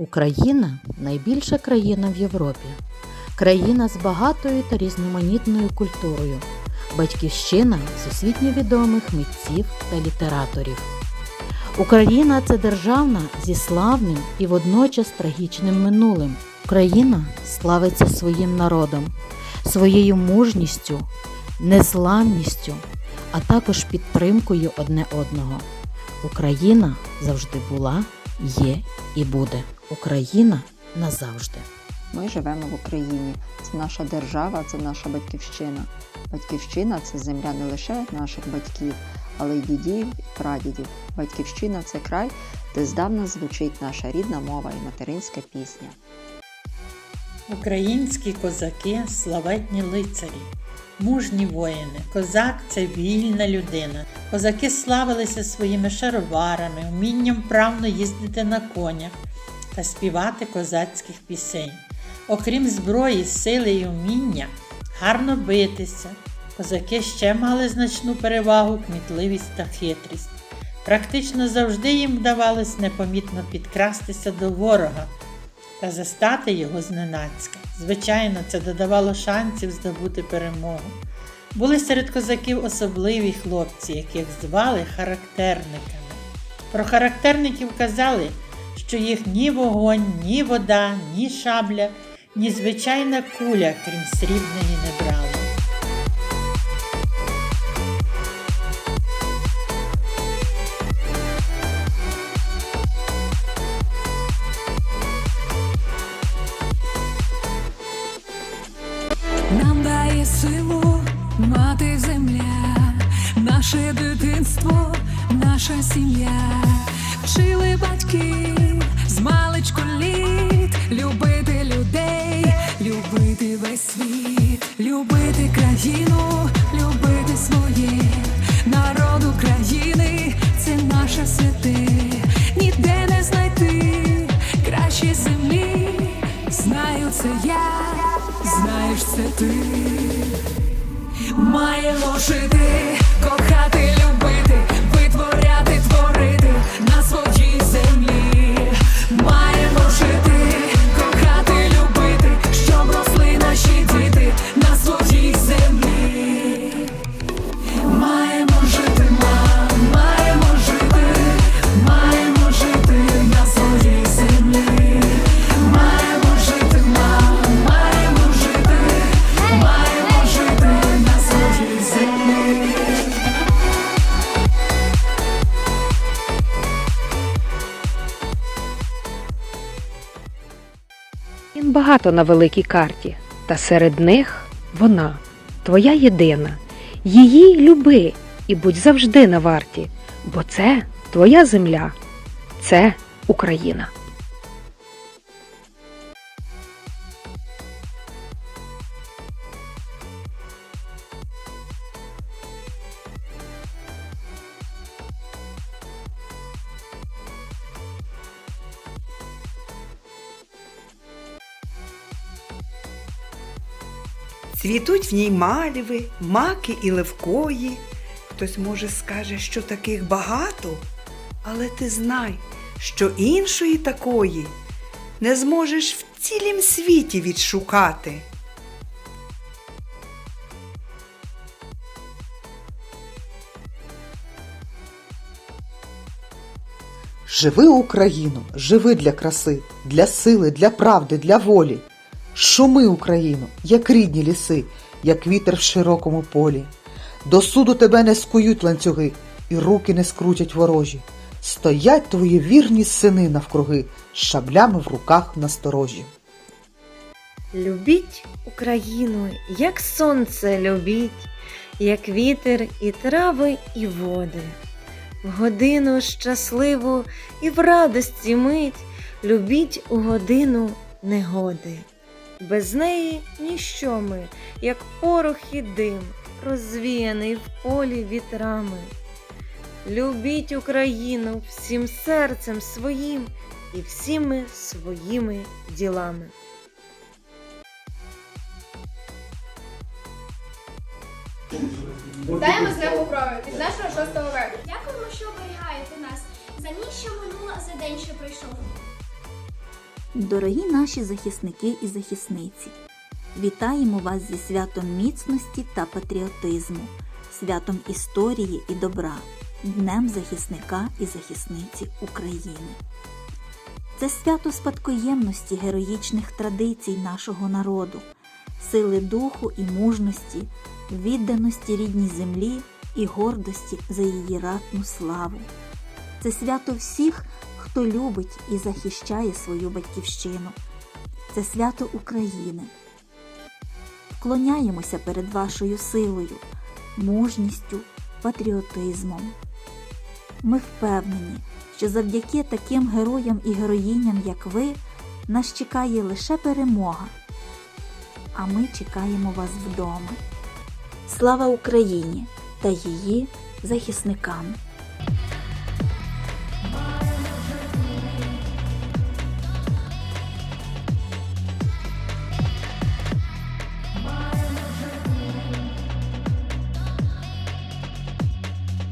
Україна найбільша країна в Європі. Країна з багатою та різноманітною культурою. Батьківщина всесвітньо відомих митців та літераторів. Україна це державна зі славним і водночас трагічним минулим. Україна славиться своїм народом, своєю мужністю, незламністю, а також підтримкою одне одного. Україна завжди була, є і буде. Україна назавжди. Ми живемо в Україні. Це наша держава, це наша батьківщина. Батьківщина це земля не лише наших батьків, але й дідів і прадідів. Батьківщина це край, де здавна звучить наша рідна мова і материнська пісня. Українські козаки славетні лицарі, мужні воїни. Козак це вільна людина. Козаки славилися своїми шароварами, вмінням правно їздити на конях та співати козацьких пісень. Окрім зброї, сили і вміння, гарно битися. Козаки ще мали значну перевагу, кмітливість та хитрість. Практично завжди їм вдавалось непомітно підкрастися до ворога та застати його зненацька. Звичайно, це додавало шансів здобути перемогу. Були серед козаків особливі хлопці, яких звали характерниками. Про характерників казали, що їх ні вогонь, ні вода, ні шабля, ні звичайна куля, крім срібної, не брали. Нам дає силу мати земля, наше дитинство, наша сім'я, вчили батьки з маличку літ, любити людей, любити весь світ, любити країну, любити своє, народ України, це наше святе, ніде не знайти кращі землі. Знаю, це я, знаєш, це ти. Маємо жити, кохати, багато на великій карті, та серед них вона, твоя єдина. Її люби і будь завжди на варті, бо це твоя земля, це Україна. Цвітуть в ній мальви, маки і левкої. Хтось, може, скаже, що таких багато, але ти знай, що іншої такої не зможеш в цілім світі відшукати. Живи Україну, живи для краси, для сили, для правди, для волі. Шуми Україну, як рідні ліси, як вітер в широкому полі. До суду тебе не скують ланцюги, і руки не скрутять ворожі. Стоять твої вірні сини навкруги, шаблями в руках насторожі. Любіть Україну, як сонце любіть, як вітер і трави, і води. В годину щасливу і в радості мить любіть у годину негоди. Без неї ніщо ми, як порох і дим, розвіяний в полі вітрами. Любіть Україну всім серцем своїм і всіми своїми ділами. Вітаємо з небо крові від нашого шостого верху. Дякуємо, що оберігаєте нас за ніч, що минула, за день, що пройшов. Дорогі наші захисники і захисниці, вітаємо вас зі святом міцності та патріотизму, святом історії і добра, Днем захисника і захисниці України. Це свято спадкоємності героїчних традицій нашого народу, сили духу і мужності, відданості рідній землі і гордості за її ратну славу. Це свято всіх, хто любить і захищає свою батьківщину. Це свято України. Вклоняємося перед вашою силою, мужністю, патріотизмом. Ми впевнені, що завдяки таким героям і героїням, як ви, нас чекає лише перемога. А ми чекаємо вас вдома. Слава Україні та її захисникам!